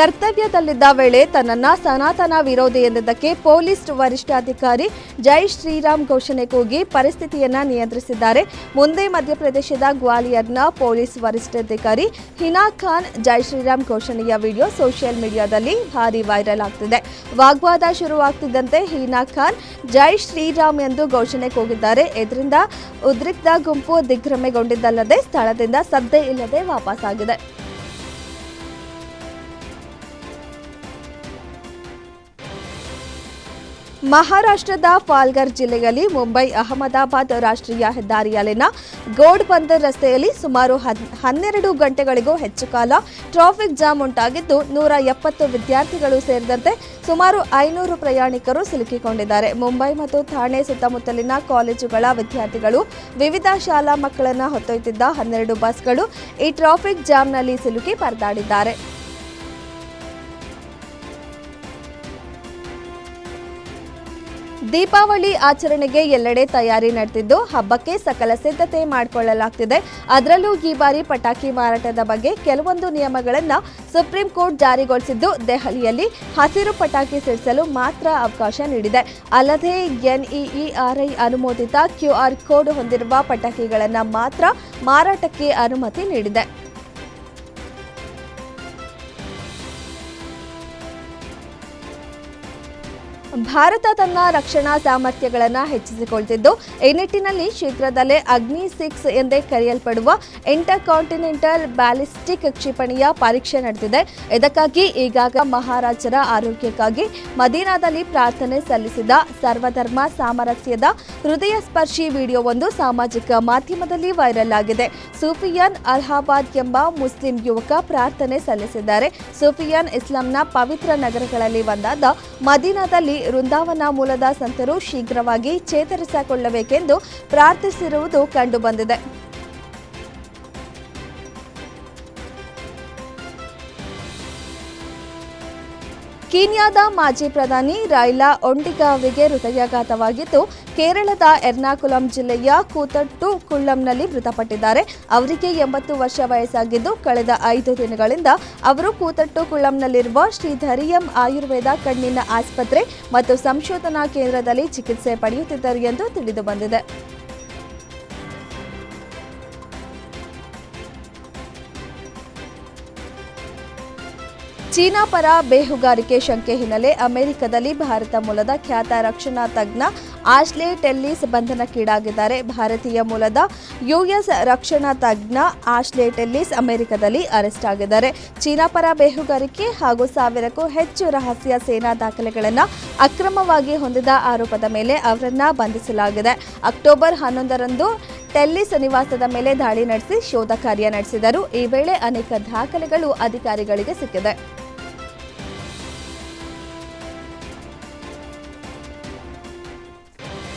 A: ಕರ್ತವ್ಯದಲ್ಲಿದ್ದ ವೇಳೆ ತನ್ನನ್ನ ಸನಾತನ ವಿರೋಧಿ ಎಂದಿದ್ದಕ್ಕೆ ಪೊಲೀಸ್ ವರಿಷ್ಠಾಧಿಕಾರಿ ಜೈ ಶ್ರೀರಾಮ್ ಘೋಷಣೆ ಕೂಗಿ ಪರಿಸ್ಥಿತಿಯನ್ನ ನಿಯಂತ್ರಿಸಿದ್ದಾರೆ. ಮುಂದೆ ಮಧ್ಯಪ್ರದೇಶದ ಗ್ವಾಲಿಯರ್ನ ಪೊಲೀಸ್ ವರಿಷ್ಠಾಧಿಕಾರಿ ಹಿನಾ ಖಾನ್ ಜೈ ಶ್ರೀರಾಮ್ ಘೋಷಣೆಯ ವಿಡಿಯೋ ಸೋಷಿಯಲ್ ಮೀಡಿಯಾದಲ್ಲಿ ಭಾರಿ ವೈರಲ್ ಆಗ್ತಿದೆ. ವಾಗ್ವಾದ ಶುರುವಾಗ್ತಿದ್ದಂತೆ ಹೀನಾ ಖಾನ್ ಜೈ ಶ್ರೀರಾಮ್ ಎಂದು ಘೋಷಣೆ ಕೂಗಿದ್ದಾರೆ. ಇದರಿಂದ ಉದ್ರಿಕ್ತ ಗುಂಪು ದಿಗ್ಭ್ರಮೆಗೊಂಡಿದ್ದಲ್ಲದೆ ಸ್ಥಳದಿಂದ ಸದ್ದೇ ಇಲ್ಲದೆ ವಾಪಸ್ಸಾಗಿದೆ ಮಹಾರಾಷ್ಟ್ರದ ಪಾಲ್ಗರ್ ಜಿಲ್ಲೆಯಲ್ಲಿ ಮುಂಬೈ ಅಹಮದಾಬಾದ್ ರಾಷ್ಟ್ರೀಯ ಹೆದ್ದಾರಿಯಲ್ಲಿನ ಗೋಡ್ ಬಂದರ್ ರಸ್ತೆಯಲ್ಲಿ ಸುಮಾರು ಹನ್ನೆರಡು ಗಂಟೆಗಳಿಗೂ ಹೆಚ್ಚು ಕಾಲ ಟ್ರಾಫಿಕ್ ಜಾಮ್ ಉಂಟಾಗಿದ್ದು ನೂರ ಎಪ್ಪತ್ತು ವಿದ್ಯಾರ್ಥಿಗಳು ಸೇರಿದಂತೆ ಸುಮಾರು ಐನೂರು ಪ್ರಯಾಣಿಕರು ಸಿಲುಕಿಕೊಂಡಿದ್ದಾರೆ. ಮುಂಬೈ ಮತ್ತು ಥಾಣೆ ಸುತ್ತಮುತ್ತಲಿನ ಕಾಲೇಜುಗಳ ವಿದ್ಯಾರ್ಥಿಗಳು ವಿವಿಧ ಶಾಲಾ ಮಕ್ಕಳನ್ನು ಹೊತ್ತೊಯ್ತಿದ್ದ ಹನ್ನೆರಡು ಬಸ್ಗಳು ಈ ಟ್ರಾಫಿಕ್ ಜಾಮ್ನಲ್ಲಿ ಸಿಲುಕಿ ಪರದಾಡಿದ್ದಾರೆ. ದೀಪಾವಳಿ ಆಚರಣೆಗೆ ಎಲ್ಲೆಡೆ ತಯಾರಿ ನಡೆದಿದ್ದು, ಹಬ್ಬಕ್ಕೆ ಸಕಲ ಸಿದ್ಧತೆ ಮಾಡಿಕೊಳ್ಳಲಾಗ್ತಿದೆ. ಅದರಲ್ಲೂ ಈ ಬಾರಿ ಪಟಾಕಿ ಮಾರಾಟದ ಬಗ್ಗೆ ಕೆಲವೊಂದು ನಿಯಮಗಳನ್ನು ಸುಪ್ರೀಂ ಕೋರ್ಟ್ ಜಾರಿಗೊಳಿಸಿದ್ದು, ದೆಹಲಿಯಲ್ಲಿ ಹಸಿರು ಪಟಾಕಿ ಸಿಡಿಸಲು ಮಾತ್ರ ಅವಕಾಶ ನೀಡಿದೆ. ಅಲ್ಲದೆ ಎನ್ಇಇಆರ್ಐ ಅನುಮೋದಿತ ಕ್ಯೂಆರ್ ಕೋಡ್ ಹೊಂದಿರುವ ಪಟಾಕಿಗಳನ್ನು ಮಾತ್ರ ಮಾರಾಟಕ್ಕೆ ಅನುಮತಿ ನೀಡಿದೆ. ಭಾರತ ತನ್ನ ರಕ್ಷಣಾ ಸಾಮರ್ಥ್ಯಗಳನ್ನು ಹೆಚ್ಚಿಸಿಕೊಳ್ತಿದ್ದು. ಈ ನಿಟ್ಟಿನಲ್ಲಿ ಶೀಘ್ರದಲ್ಲೇ ಅಗ್ನಿ ಸಿಕ್ಸ್ ಎಂದೇ ಕರೆಯಲ್ಪಡುವ ಇಂಟರ್ ಕಾಂಟಿನೆಂಟಲ್ ಬ್ಯಾಲಿಸ್ಟಿಕ್ ಕ್ಷಿಪಣಿಯ ಪರೀಕ್ಷೆ ನಡೆದಿದೆ. ಇದಕ್ಕಾಗಿ ಈಗಾಗ ಮಹಾರಾಜರ ಆರೋಗ್ಯಕ್ಕಾಗಿ ಮದೀನಾದಲ್ಲಿ ಪ್ರಾರ್ಥನೆ ಸಲ್ಲಿಸಿದ ಸರ್ವಧರ್ಮ ಸಾಮರಸ್ಯದ ಹೃದಯ ಸ್ಪರ್ಶಿ ವಿಡಿಯೋವೊಂದು ಸಾಮಾಜಿಕ ಮಾಧ್ಯಮದಲ್ಲಿ ವೈರಲ್ ಆಗಿದೆ. ಸೂಫಿಯಾನ್ ಅಲಹಾಬಾದ್ ಎಂಬ ಮುಸ್ಲಿಂ ಯುವಕ ಪ್ರಾರ್ಥನೆ ಸಲ್ಲಿಸಿದ್ದಾರೆ. ಸೂಫಿಯಾನ್ ಇಸ್ಲಾಂನ ಪವಿತ್ರ ನಗರಗಳಲ್ಲಿ ಒಂದಾದ ಮದೀನಾದಲ್ಲಿ ವೃಂದಾವನ ಮೂಲದ ಸಂತರು ಶೀಘ್ರವಾಗಿ ಚೇತರಿಸಿಕೊಳ್ಳಬೇಕೆಂದು ಪ್ರಾರ್ಥಿಸಿರುವುದು ಕಂಡುಬಂದಿದೆ. ಕೀನ್ಯಾದ ಮಾಜಿ ಪ್ರಧಾನಿ ರೈಲಾ ಒಂಡಿಗಾವಿಗೆ ಹೃದಯಾಘಾತವಾಗಿದ್ದು, ಕೇರಳದ ಎರ್ನಾಕುಲಂ ಜಿಲ್ಲೆಯ ಕೂತಟ್ಟು ಕುಳ್ಳಂನಲ್ಲಿ ಮೃತಪಟ್ಟಿದ್ದಾರೆ. ಅವರಿಗೆ ಎಂಬತ್ತು ವರ್ಷ ವಯಸ್ಸಾಗಿದ್ದು, ಕಳೆದ ಐದು ದಿನಗಳಿಂದ ಅವರು ಕೂತಟ್ಟು ಕುಳ್ಳಂನಲ್ಲಿರುವ ಶ್ರೀ ಧರಿಯಂ ಆಯುರ್ವೇದ ಕಣ್ಣಿನ ಆಸ್ಪತ್ರೆ ಮತ್ತು ಸಂಶೋಧನಾ ಕೇಂದ್ರದಲ್ಲಿ ಚಿಕಿತ್ಸೆ ಪಡೆಯುತ್ತಿದ್ದರು ಎಂದು ತಿಳಿದುಬಂದಿದೆ. ಚೀನಾ ಪರ ಬೇಹುಗಾರಿಕೆ ಶಂಕೆ ಹಿನ್ನೆಲೆ ಅಮೆರಿಕದಲ್ಲಿ ಭಾರತ ಮೂಲದ ಖ್ಯಾತ ರಕ್ಷಣಾ ತಜ್ಞ ಆಶ್ಲೆ ಟೆಲ್ಲಿಸ್ ಬಂಧನಕ್ಕೀಡಾಗಿದ್ದಾರೆ. ಭಾರತೀಯ ಮೂಲದ ಯುಎಸ್ ರಕ್ಷಣಾ ತಜ್ಞ ಆಶ್ಲೆ ಟೆಲ್ಲಿಸ್ ಅಮೆರಿಕದಲ್ಲಿ ಅರೆಸ್ಟ್ ಆಗಿದ್ದಾರೆ. ಚೀನಾ ಪರ ಬೇಹುಗಾರಿಕೆ ಹಾಗೂ ಸಾವಿರಕ್ಕೂ ಹೆಚ್ಚು ರಹಸ್ಯ ಸೇನಾ ದಾಖಲೆಗಳನ್ನು ಅಕ್ರಮವಾಗಿ ಹೊಂದಿದ ಆರೋಪದ ಮೇಲೆ ಅವರನ್ನ ಬಂಧಿಸಲಾಗಿದೆ. ಅಕ್ಟೋಬರ್ ಹನ್ನೊಂದರಂದು ಟೆಲ್ಲಿಸ್ ನಿವಾಸದ ಮೇಲೆ ದಾಳಿ ನಡೆಸಿ ಶೋಧ ಕಾರ್ಯ ನಡೆಸಿದರು. ಈ ವೇಳೆ ಅನೇಕ ದಾಖಲೆಗಳು ಅಧಿಕಾರಿಗಳಿಗೆ ಸಿಕ್ಕಿದೆ.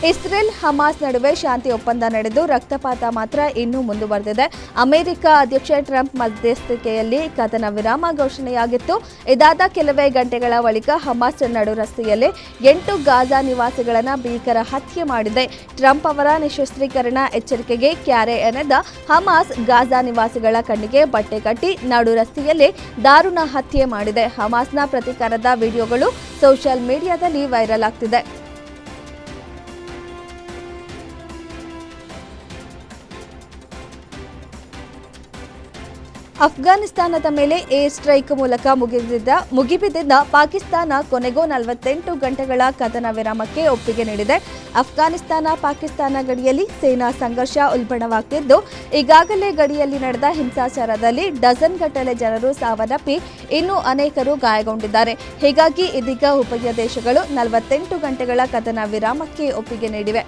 A: ಇಸ್ರೇಲ್ ಹಮಾಸ್ ನಡುವೆ ಶಾಂತಿ ಒಪ್ಪಂದ ನಡೆದು ರಕ್ತಪಾತ ಮಾತ್ರ ಇನ್ನೂ ಮುಂದುವರೆದಿದೆ. ಅಮೆರಿಕ ಅಧ್ಯಕ್ಷ ಟ್ರಂಪ್ ಮಧ್ಯಸ್ಥಿಕೆಯಲ್ಲಿ ಕದನ ವಿರಾಮ ಘೋಷಣೆಯಾಗಿತ್ತು. ಇದಾದ ಕೆಲವೇ ಗಂಟೆಗಳ ಬಳಿಕ ಹಮಾಸ್ ನಡು ರಸ್ತೆಯಲ್ಲಿ ಎಂಟು ಗಾಜಾ ನಿವಾಸಿಗಳನ್ನು ಭೀಕರ ಹತ್ಯೆ ಮಾಡಿದೆ. ಟ್ರಂಪ್ ಅವರ ನಿಶಸ್ತ್ರೀಕರಣ ಎಚ್ಚರಿಕೆಗೆ ಕ್ಯಾರೆ ಎನೆದ ಹಮಾಸ್ ಗಾಜಾ ನಿವಾಸಿಗಳ ಕಣ್ಣಿಗೆ ಬಟ್ಟೆ ಕಟ್ಟಿ ನಡು ರಸ್ತೆಯಲ್ಲಿ ದಾರುಣ ಹತ್ಯೆ ಮಾಡಿದೆ. ಹಮಾಸ್ನ ಪ್ರತೀಕಾರದ ವಿಡಿಯೋಗಳು ಸೋಷಿಯಲ್ ಮೀಡಿಯಾದಲ್ಲಿ ವೈರಲ್ ಆಗ್ತಿದೆ. ಅಫ್ಘಾನಿಸ್ತಾನದ ಮೇಲೆ ಏರ್ ಸ್ಟ್ರೈಕ್ ಮೂಲಕ ಮುಗಿದಿದ್ದ ಮುಗಿಬಿದ್ದಿದ್ದ ಪಾಕಿಸ್ತಾನ ಕೊನೆಗೂ ನಲವತ್ತೆಂಟು ಗಂಟೆಗಳ ಕದನ ವಿರಾಮಕ್ಕೆ ಒಪ್ಪಿಗೆ ನೀಡಿದೆ. ಅಫ್ಘಾನಿಸ್ತಾನ ಪಾಕಿಸ್ತಾನ ಗಡಿಯಲ್ಲಿ ಸೇನಾ ಸಂಘರ್ಷ ಉಲ್ಬಣವಾಗ್ತಿದ್ದು. ಈಗಾಗಲೇ ಗಡಿಯಲ್ಲಿ ನಡೆದ ಹಿಂಸಾಚಾರದಲ್ಲಿ ಡಜನ್ ಗಟ್ಟಲೆ ಜನರು ಸಾವನ್ನಪ್ಪಿ ಇನ್ನೂ ಅನೇಕರು ಗಾಯಗೊಂಡಿದ್ದಾರೆ. ಹೀಗಾಗಿ ಇದೀಗ ಉಭಯ ದೇಶಗಳು ನಲವತ್ತೆಂಟು ಗಂಟೆಗಳ ಕದನ ವಿರಾಮಕ್ಕೆ ಒಪ್ಪಿಗೆ ನೀಡಿವೆ.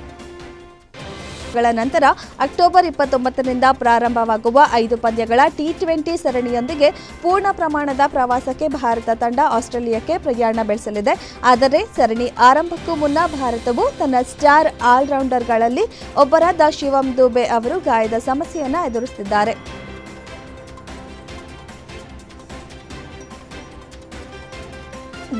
A: ವಿಕೆಟ್ಗಳ ನಂತರ ಅಕ್ಟೋಬರ್ ಇಪ್ಪತ್ತೊಂಬತ್ತರಿಂದ ಪ್ರಾರಂಭವಾಗುವ ಐದು ಪಂದ್ಯಗಳ ಟಿ ಟ್ವೆಂಟಿ ಸರಣಿಯೊಂದಿಗೆ ಪೂರ್ಣ ಪ್ರಮಾಣದ ಪ್ರವಾಸಕ್ಕೆ ಭಾರತ ತಂಡ ಆಸ್ಟ್ರೇಲಿಯಾಕ್ಕೆ ಪ್ರಯಾಣ ಬೆಳೆಸಲಿದೆ. ಆದರೆ ಸರಣಿ ಆರಂಭಕ್ಕೂ ಮುನ್ನ ಭಾರತವು ತನ್ನ ಸ್ಟಾರ್ ಆಲ್ರೌಂಡರ್ಗಳಲ್ಲಿ ಒಬ್ಬರಾದ ಶಿವಂ ದುಬೆ ಅವರು ಗಾಯದ ಸಮಸ್ಯೆಯನ್ನು ಎದುರಿಸುತ್ತಿದ್ದಾರೆ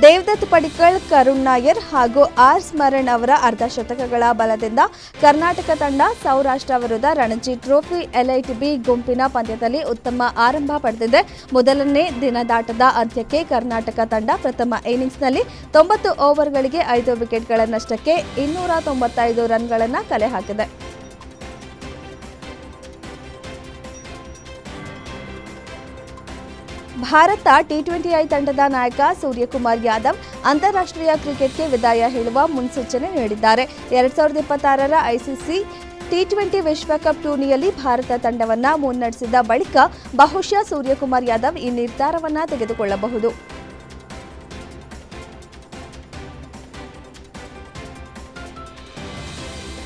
A: ದೇವದತ್ ಪಡಿಕಳ್, ಕರುಣ್ ನಾಯರ್ ಹಾಗೂ ಆರ್ ಸ್ಮರಣ್ ಅವರ ಅರ್ಧ ಶತಕಗಳ ಬಲದಿಂದ ಕರ್ನಾಟಕ ತಂಡ ಸೌರಾಷ್ಟ್ರ ವಿರುದ್ಧ ರಣಜಿ ಟ್ರೋಫಿ ಎಲ್ಐಟಿ ಬಿ ಗುಂಪಿನ ಪಂದ್ಯದಲ್ಲಿ ಉತ್ತಮ ಆರಂಭ ಪಡೆದಿದೆ. ಮೊದಲನೇ ದಿನದಾಟದ ಅಂತ್ಯಕ್ಕೆ ಕರ್ನಾಟಕ ತಂಡ ಪ್ರಥಮ ಇನ್ನಿಂಗ್ಸ್ನಲ್ಲಿ ತೊಂಬತ್ತು ಓವರ್ಗಳಿಗೆ ಐದು ವಿಕೆಟ್ಗಳ ನಷ್ಟಕ್ಕೆ ಇನ್ನೂರ ತೊಂಬತ್ತೈದು ರನ್ಗಳನ್ನು ಕಲೆ ಹಾಕಿದೆ. ಭಾರತ ಟಿ ಟ್ವೆಂಟಿ ಐ ತಂಡದ ನಾಯಕ ಸೂರ್ಯಕುಮಾರ್ ಯಾದವ್ ಅಂತಾರಾಷ್ಟ್ರೀಯ ಕ್ರಿಕೆಟ್ಗೆ ವಿದಾಯ ಹೇಳುವ ಮುನ್ಸೂಚನೆ ನೀಡಿದ್ದಾರೆ. ಎರಡ್ ಸಾವಿರದ ಇಪ್ಪತ್ತಾರರ ಐಸಿಸಿ ಟಿ ಟ್ವೆಂಟಿ ವಿಶ್ವಕಪ್ ಟೂರ್ನಿಯಲ್ಲಿ ಭಾರತ ತಂಡವನ್ನ ಮುನ್ನಡೆಸಿದ ಬಳಿಕ ಬಹುಶಃ ಸೂರ್ಯಕುಮಾರ್ ಯಾದವ್ ಈ ನಿರ್ಧಾರವನ್ನ ತೆಗೆದುಕೊಳ್ಳಬಹುದು.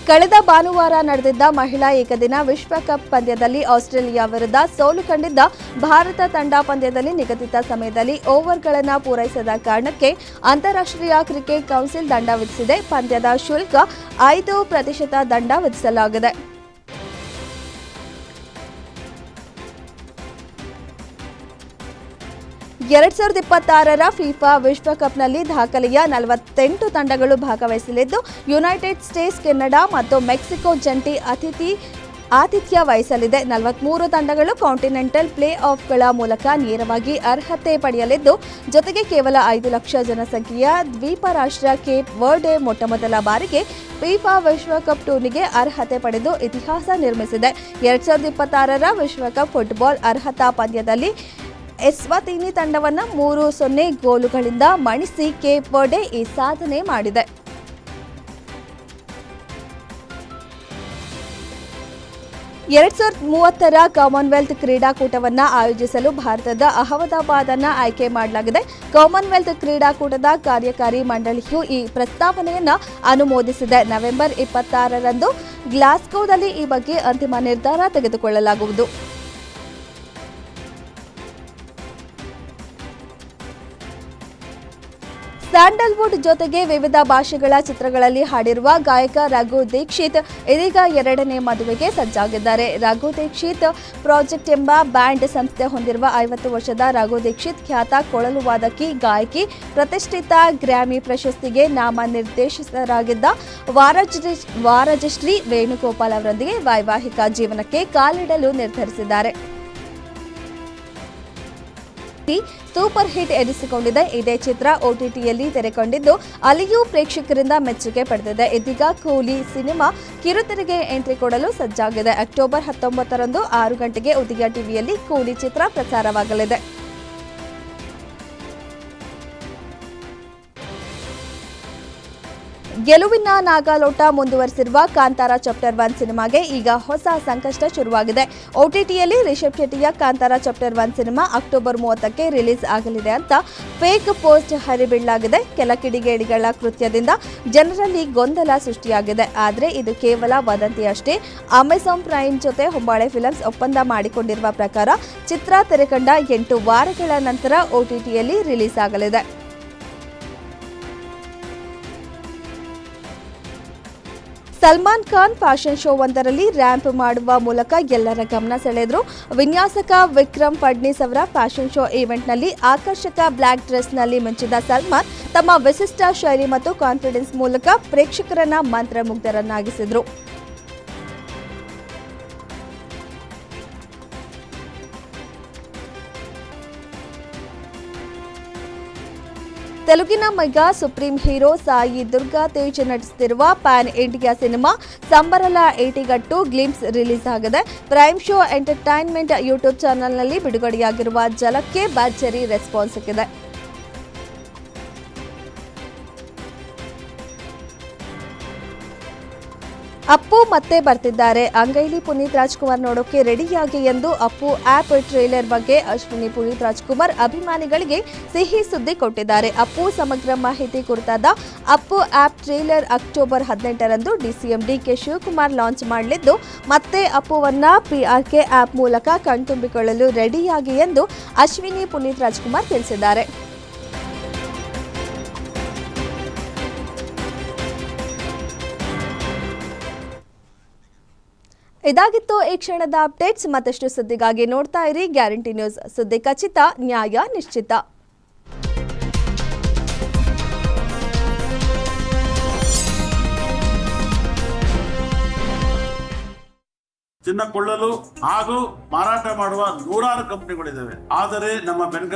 A: ಕಳೆದ ಭಾನುವಾರ ನಡೆದಿದ್ದ ಮಹಿಳಾ ಏಕದಿನ ವಿಶ್ವಕಪ್ ಪಂದ್ಯದಲ್ಲಿ ಆಸ್ಟ್ರೇಲಿಯಾ ವಿರುದ್ಧ ಸೋಲು ಕಂಡಿದ್ದ ಭಾರತ ತಂಡ ಪಂದ್ಯದಲ್ಲಿ ನಿಗದಿತ ಸಮಯದಲ್ಲಿ ಓವರ್ಗಳನ್ನು ಪೂರೈಸದ ಕಾರಣಕ್ಕೆ ಅಂತಾರಾಷ್ಟ್ರೀಯ ಕ್ರಿಕೆಟ್ ಕೌನ್ಸಿಲ್ ದಂಡ ವಿಧಿಸಿದೆ. ಪಂದ್ಯದ ಶುಲ್ಕ ಐದು ಪ್ರತಿಶತ ದಂಡ ವಿಧಿಸಲಾಗಿದೆ. ಎರಡ್ ಸಾವಿರದ ಇಪ್ಪತ್ತಾರರ ಫಿಫಾ ವಿಶ್ವಕಪ್ನಲ್ಲಿ ದಾಖಲೆಯ ನಲವತ್ತೆಂಟು ತಂಡಗಳು ಭಾಗವಹಿಸಲಿದ್ದು, ಯುನೈಟೆಡ್ ಸ್ಟೇಟ್ಸ್, ಕೆನಡಾ ಮತ್ತು ಮೆಕ್ಸಿಕೋ ಜಂಟಿ ಅತಿಥಿ ಆತಿಥ್ಯ ವಹಿಸಲಿದೆ. ನಲವತ್ಮೂರು ತಂಡಗಳು ಕಾಂಟಿನೆಂಟಲ್ ಪ್ಲೇ ಆಫ್ಗಳ ಮೂಲಕ ನೇರವಾಗಿ ಅರ್ಹತೆ ಪಡೆಯಲಿದ್ದು, ಜೊತೆಗೆ ಕೇವಲ ಐದು ಲಕ್ಷ ಜನಸಂಖ್ಯೆಯ ದ್ವೀಪ ರಾಷ್ಟ್ರ ಕೇಪ್ ವರ್ಡೆ ಮೊಟ್ಟಮೊದಲ ಬಾರಿಗೆ ಫಿಫಾ ವಿಶ್ವಕಪ್ ಟೂರ್ನಿಗೆ ಅರ್ಹತೆ ಪಡೆದು ಇತಿಹಾಸ ನಿರ್ಮಿಸಿದೆ. ಎರಡ್ ಸಾವಿರದ ಇಪ್ಪತ್ತಾರರ ವಿಶ್ವಕಪ್ ಫುಟ್ಬಾಲ್ ಅರ್ಹತಾ ಪಂದ್ಯದಲ್ಲಿ ಎಸ್ವಾತಿನಿ ತಂಡವನ್ನು ಮೂರು ಸೊನ್ನೆ ಗೋಲುಗಳಿಂದ ಮಣಿಸಿ ಕೇಪ್ ವರ್ಡೆ ಈ ಸಾಧನೆ ಮಾಡಿದೆ. ಎರಡ್ ಸಾವಿರದ ಮೂವತ್ತರ ಕಾಮನ್ವೆಲ್ತ್ ಕ್ರೀಡಾಕೂಟವನ್ನು ಆಯೋಜಿಸಲು ಭಾರತದ ಅಹಮದಾಬಾದ್ ಅನ್ನು ಆಯ್ಕೆ ಮಾಡಲಾಗಿದೆ. ಕಾಮನ್ವೆಲ್ತ್ ಕ್ರೀಡಾಕೂಟದ ಕಾರ್ಯಕಾರಿ ಮಂಡಳಿಯು ಈ ಪ್ರಸ್ತಾವನೆಯನ್ನು ಅನುಮೋದಿಸಿದೆ. ನವೆಂಬರ್ ಇಪ್ಪತ್ತಾರರಂದು ಗ್ಲಾಸ್ಗೋದಲ್ಲಿ ಈ ಬಗ್ಗೆ ಅಂತಿಮ ನಿರ್ಧಾರ ತೆಗೆದುಕೊಳ್ಳಲಾಗುವುದು. ಸ್ಯಾಂಡಲ್ವುಡ್ ಜೊತೆಗೆ ವಿವಿಧ ಭಾಷೆಗಳ ಚಿತ್ರಗಳಲ್ಲಿ ಹಾಡಿರುವ ಗಾಯಕ ರಘು ದೀಕ್ಷಿತ್ ಇದೀಗ ಎರಡನೇ ಮದುವೆಗೆ ಸಜ್ಜಾಗಿದ್ದಾರೆ. ರಘು ದೀಕ್ಷಿತ್ ಪ್ರಾಜೆಕ್ಟ್ ಎಂಬ ಬ್ಯಾಂಡ್ ಸಂಸ್ಥೆ ಹೊಂದಿರುವ ಐವತ್ತು ವರ್ಷದ ರಘು ದೀಕ್ಷಿತ್ ಖ್ಯಾತ ಕೊಳಲು ವಾದಕಿ, ಗಾಯಕಿ, ಪ್ರತಿಷ್ಠಿತ ಗ್ರ್ಯಾಮಿ ಪ್ರಶಸ್ತಿಗೆ ನಾಮನಿರ್ದೇಶಿತರಾಗಿದ್ದ ವಾರಜ ವಾರಜಶ್ರೀ ವೇಣುಗೋಪಾಲ್ ಅವರೊಂದಿಗೆ ವೈವಾಹಿಕ ಜೀವನಕ್ಕೆ ಕಾಲಿಡಲು ನಿರ್ಧರಿಸಿದ್ದಾರೆ. ಸೂಪರ್ ಹಿಟ್ ಎನಿಸಿಕೊಂಡಿದೆ. ಇದೇ ಚಿತ್ರ ಒಟಿಟಿಯಲ್ಲಿ ತೆರೆಕೊಂಡಿದ್ದು ಅಲ್ಲಿಯೂ ಪ್ರೇಕ್ಷಕರಿಂದ ಮೆಚ್ಚುಗೆ ಪಡೆದಿದೆ. ಇದೀಗ ಕೂಲಿ ಸಿನಿಮಾ ಕಿರುತೆರೆಗೆ ಎಂಟ್ರಿ ಕೊಡಲು ಸಜ್ಜಾಗಿದೆ. ಅಕ್ಟೋಬರ್ ಹತ್ತೊಂಬತ್ತರಂದು ಆರು ಗಂಟೆಗೆ ಉದಯ ಟಿವಿಯಲ್ಲಿ ಕೂಲಿ ಚಿತ್ರ ಪ್ರಸಾರವಾಗಲಿದೆ. ಗೆಲುವಿನ ನಾಗಾಲೋಟ ಮುಂದುವರೆಸಿರುವ ಕಾಂತಾರ ಚಾಪ್ಟರ್ ಒನ್ ಸಿನಿಮಾಗೆ ಈಗ ಹೊಸ ಸಂಕಷ್ಟ ಶುರುವಾಗಿದೆ. ಒಟಿಟಿಯಲ್ಲಿ Rishab ಶೆಟ್ಟಿಯ Kantara chapter one cinema October ಮೂವತ್ತಕ್ಕೆ ರಿಲೀಸ್ ಆಗಲಿದೆ ಅಂತ ಫೇಕ್ ಪೋಸ್ಟ್ ಹರಿಬಿಡಲಾಗಿದೆ ಕೆಲ ಕಿಡಿಗೇಡಿಗಳ ಕೃತ್ಯದಿಂದ ಜನರಲ್ಲಿ ಗೊಂದಲ ಸೃಷ್ಟಿಯಾಗಿದೆ. ಆದರೆ ಇದು ಕೇವಲ ವದಂತಿಯಷ್ಟೇ. ಅಮೆಜಾನ್ ಪ್ರೈಮ್ ಜೊತೆ ಹೊಂಬಾಳೆ ಫಿಲಮ್ಸ್ ಒಪ್ಪಂದ ಮಾಡಿಕೊಂಡಿರುವ ಪ್ರಕಾರ ಚಿತ್ರ ತೆರೆಕಂಡ ಎಂಟು ವಾರಗಳ ನಂತರ ಒಟಿಟಿಯಲ್ಲಿ ರಿಲೀಸ್ ಆಗಲಿದೆ. ಸಲ್ಮಾನ್ ಖಾನ್ ಫ್ಯಾಷನ್ ಶೋ ಒಂದರಲ್ಲಿ ರ್ಯಾಂಪ್ ಮಾಡುವ ಮೂಲಕ ಎಲ್ಲರ ಗಮನ ಸೆಳೆದ್ರು. ವಿನ್ಯಾಸಕ ವಿಕ್ರಮ್ ಫಡ್ನೀಸ್ ಅವರ ಫ್ಯಾಷನ್ ಶೋ ಈವೆಂಟ್ನಲ್ಲಿ ಆಕರ್ಷಕ ಬ್ಲ್ಯಾಕ್ ಡ್ರೆಸ್ನಲ್ಲಿ ಮಿಂಚಿದ ಸಲ್ಮಾನ್ ತಮ್ಮ ವಿಶಿಷ್ಟ ಶೈಲಿ ಮತ್ತು ಕಾನ್ಫಿಡೆನ್ಸ್ ಮೂಲಕ ಪ್ರೇಕ್ಷಕರನ್ನ ಮಂತ್ರಮುಗ್ಧರನ್ನಾಗಿಸಿದ್ರು. ತೆಲುಗಿನ mega supreme hero Sai Durga Tej ನಟಿಸುತ್ತಿರುವ pan India cinema Sambarala Yetigattu glimpse release ಆಗಿದೆ. ಪ್ರೈಮ್ ಶೋ ಎಂಟರ್ಟೈನ್ಮೆಂಟ್ ಯೂಟ್ಯೂಬ್ ಚಾನೆಲ್ನಲ್ಲಿ ಬಿಡುಗಡೆಯಾಗಿರುವ ಜಲಕ್ಕೆ ಭರ್ಜರಿ ರೆಸ್ಪಾನ್ಸ್ ಸಿಕ್ಕಿದೆ. ಅಪ್ಪು ಮತ್ತೆ ಬರ್ತಿದ್ದಾರೆ. ಅಂಗೈಲಿ ಪುನೀತ್ ರಾಜ್ಕುಮಾರ್ ನೋಡೋಕೆ ರೆಡಿಯಾಗಿ ಎಂದು ಅಪ್ಪು ಆಪ್ ಟ್ರೇಲರ್ ಬಗ್ಗೆ ಅಶ್ವಿನಿ ಪುನೀತ್ ರಾಜ್ಕುಮಾರ್ ಅಭಿಮಾನಿಗಳಿಗೆ ಸಿಹಿ ಸುದ್ದಿ ಕೊಟ್ಟಿದ್ದಾರೆ. ಅಪ್ಪು ಸಮಗ್ರ ಮಾಹಿತಿ ಕುರಿತಾದ ಅಪ್ಪು ಆಪ್ ಟ್ರೇಲರ್ ಅಕ್ಟೋಬರ್ ಹದಿನೆಂಟರಂದು ಡಿಸಿಎಂ ಡಿಕೆ ಶಿವಕುಮಾರ್ ಲಾಂಚ್ ಮಾಡಲಿದ್ದು, ಮತ್ತೆ ಅಪ್ಪುವನ್ನ ಪಿಆರ್ಕೆ ಆಪ್ ಮೂಲಕ ಕಣ್ತುಂಬಿಕೊಳ್ಳಲು ರೆಡಿಯಾಗಿ ಎಂದು ಅಶ್ವಿನಿ ಪುನೀತ್ ರಾಜ್ಕುಮಾರ್ ತಿಳಿಸಿದ್ದಾರೆ. ಇದಾಗಿತ್ತು ಈ ಕ್ಷಣದ ಅಪ್ಡೇಟ್ಸ್ ಮತ್ತಷ್ಟು ಸುದ್ದಿಗಾಗಿ ನೋಡ್ತಾ ಇರಿ ಗ್ಯಾರಂಟಿ ನ್ಯೂಸ್. ಸುದ್ದಿ ಖಚಿತ, ನ್ಯಾಯ ನಿಶ್ಚಿತ.
E: ಚಿನ್ನ ಕೊಳ್ಳಲು ಹಾಗೂ ಮಾರಾಟ ಮಾಡುವ ನೂರಾರು ಕಂಪನಿಗಳಿದ್ದಾವೆ. ಆದರೆ ನಮ್ಮ ಬೆನ್ಗ